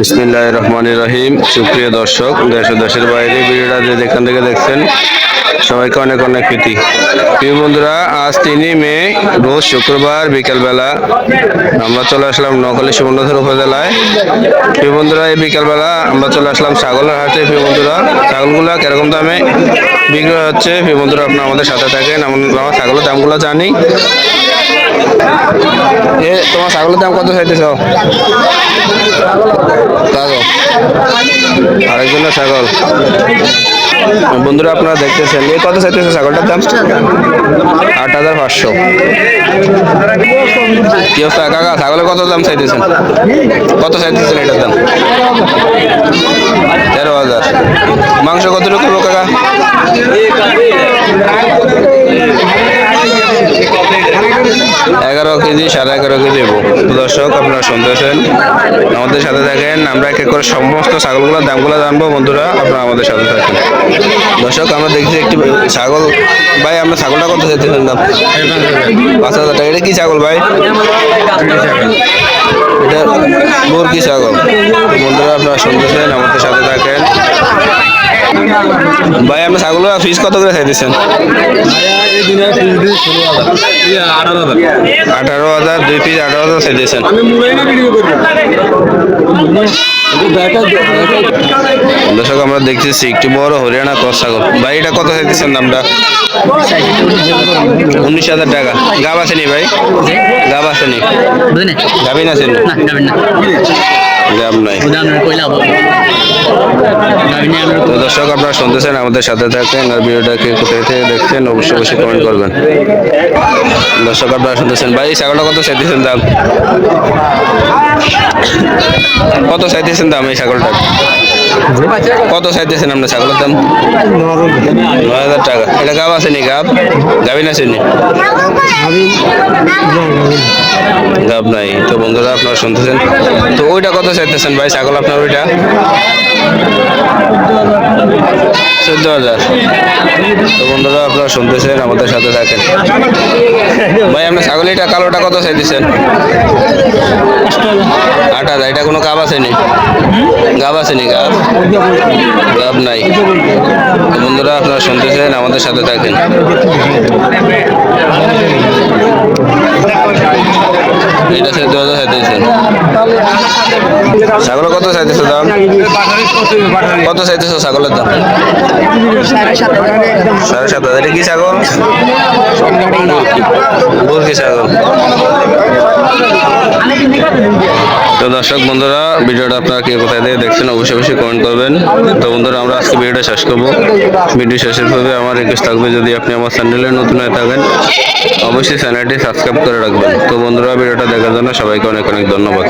বিসমিল্লাহ রহমান রহিম। সুপ্রিয় দর্শক, দেশ দেশের বাইরে ভিডিওটা যে যেখান থেকে দেখছেন, সবাইকে অনেক অনেক প্রীতি। প্রিয় বন্ধুরা, আজ তিনই মে, রোজ শুক্রবার বিকেলবেলা আমরা চলে আসলাম নকলি সুবর্ণধর উপজেলায়। প্রিয় বন্ধুরা, এই বিকেলবেলা আমরা চলে আসলাম ছাগলের হাটে। প্রিয় বন্ধুরা, ছাগলগুলা কীরকম দামে বিক্রয় হচ্ছে? প্রিয় বন্ধুরা, আপনারা আমাদের সাথে থাকেন। আমরা ছাগলের দামগুলো জানি। এ, তোমার ছাগলের দাম কত চাইতেছ? ছাগল। আরেকজনের ছাগল। বন্ধুরা, আপনারা দেখতেছেন। এ, কত চাইতেছে ছাগলটার দাম? আট হাজার পাঁচশো। কি অবস্থা? কাকা, ছাগলের কত দাম চাইতেছেন? কত চাইতেছেন এটার দাম? তেরো হাজার। মাংস কতটুকু করব কাকা? এগারো কেজি, সাড়ে এগারো কেজি দর্শক, আপনারা শুনতেছেন আমাদের সাথে থাকেন, আমরা এক এক করে সমস্ত ছাগলগুলোর দামগুলো জানব। বন্ধুরা, আপনারা আমাদের সাথে থাকেন। দর্শক, আমরা দেখছি একটি ছাগল। ভাই, আমরা ছাগলটা কত চাইতেছেন দাম? পাঁচ হাজার টাকা। এটা কি ছাগল ভাই? এটা মুরগি ছাগল। বন্ধুরা, আপনারা শুনতেছেন আমাদের সাথে থাকেন। ভাই আমরা ছাগলের ফিস কত করে চাইতেছেন? আঠারো হাজার দুই পিস আঠারো হাজার চাইতেছেন। দর্শক আমরা দেখতেছি একটি বড় হরিয়ানা ক্রস ছাগল। ভাই এটা কত চাইতেছেন দামটা? উনিশ হাজার টাকা। গাব আছে নি ভাই? গাব আছে নি বুঝলেন গাবিন আছে গাব নাই। দর্শক আপনারা শুনতেছেন আমাদের সাথে থাকেন আর ভিডিওটাকে কোথায় থেকে দেখছেন অবশ্যই অবশ্যই কমেন্ট করবেন। দর্শক আপনারা শুনতেছেন ভাই ছাগলটা কত চাইতেছেন দাম? কত চাইতেছেন দাম এই ছাগলটা কত চাইতেছেন আপনার ছাগলের দাম? নয় হাজার টাকা। এটা গাব আছে নি গাব? গাবিন আছে নি গাব নাই। তো বন্ধুরা, আপনারা শুনতেছেন? তো ওইটা কত চাইতেছেন ভাই ছাগল আপনার ওইটা? চোদ্দ হাজার। তো বন্ধুরা, আপনারা শুনতেছেন, আমাদের সাথে থাকেন। ভাই, আপনার ছাগল এটা কালোটা কত চাইতেছেন আট হাজার। এটা কোনো কাপ আছে নি গাব আছে নি গাব? গাব নাই। বন্ধুরা, আপনারা শুনতেছেন আমাদের সাথে থাকেন এটা চোদ্দ হাজার চাইতেছেন ছাগল কত চাইতেছে দাম? কত চাইতেছো ছাগলের দাম? সাড়ে সাত হাজার। কি ছাগল? মুরগি ছাগল? তো দর্শক বন্ধুরা, ভিডিওটা আপনারা কে কোথায় দিয়ে দেখছেন অবশ্যই অবশ্যই কমেন্ট করবেন। তো বন্ধুরা, আমরা আজকে ভিডিওটা শেষ করব। ভিডিও শেষের পূর্বে আমার রিকোয়েস্ট থাকবে যদি আপনি আমার চ্যানেলে নতুন হয়ে থাকেন, অবশ্যই চ্যানেলটি সাবস্ক্রাইব করে রাখবেন। তো বন্ধুরা, ভিডিওটা দেখার জন্য সবাইকে অনেক অনেক ধন্যবাদ।